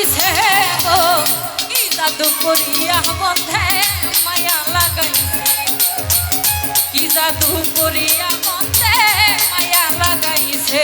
দিছে গো ই জাদু করিয়া বন্ধে মায়া লাগাইছে। কি জাদু করিয়া বন্ধে মায়া লাগাইছে।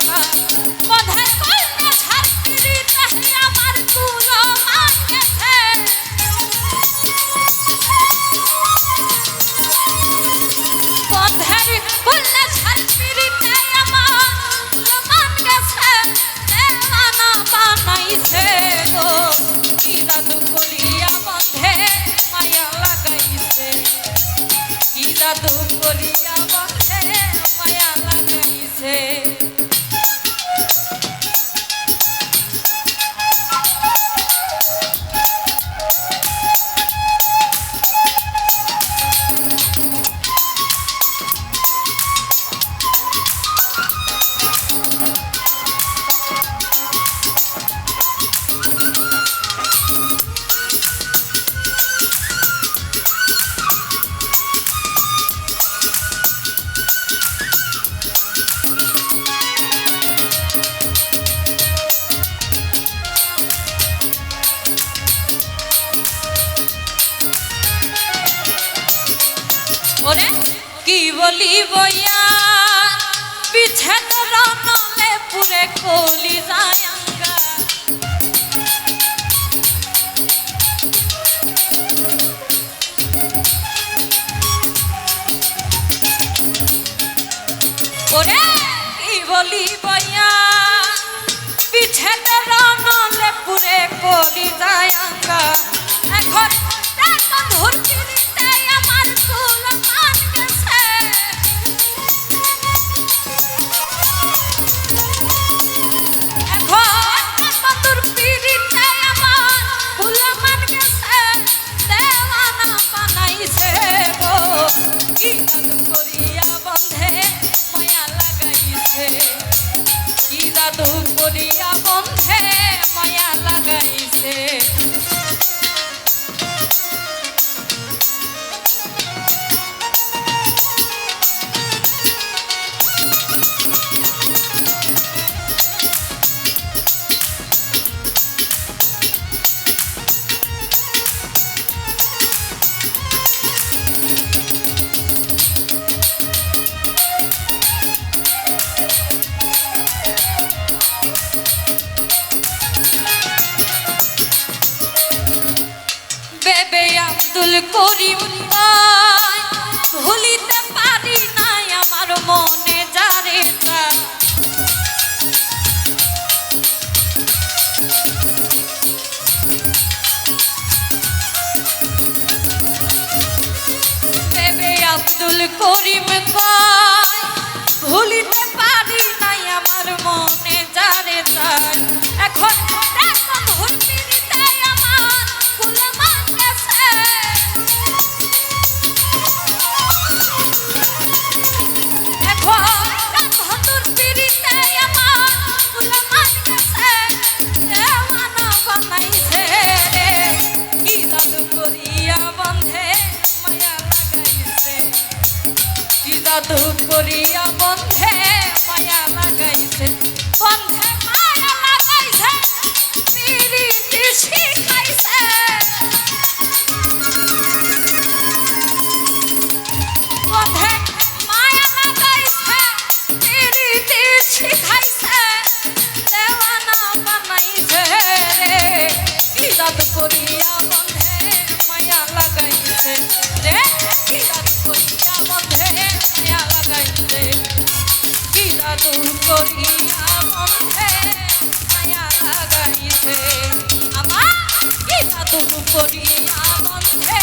বাবা বাধা কর কলি বইয়া বিছেদ রনলে পুরে কলি যায়াঙ্গা ওরে কি বলি বইয়া বিছেদ রনলে পুরে কলি যায়াঙ্গা এখন ধরছি আমার সুলমা 一い。করিম তাই ভুলিতে পারি নাই আমার মনে যারে বেবে আব্দুল করিম তাই ভুলিতে historia. লাগাইছে কি করিয়া মনে মায়া লাগাইতে আমার কি করিয়া মনে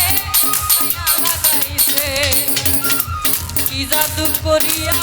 মায়া লাগাইতে কি জাদু করিয়া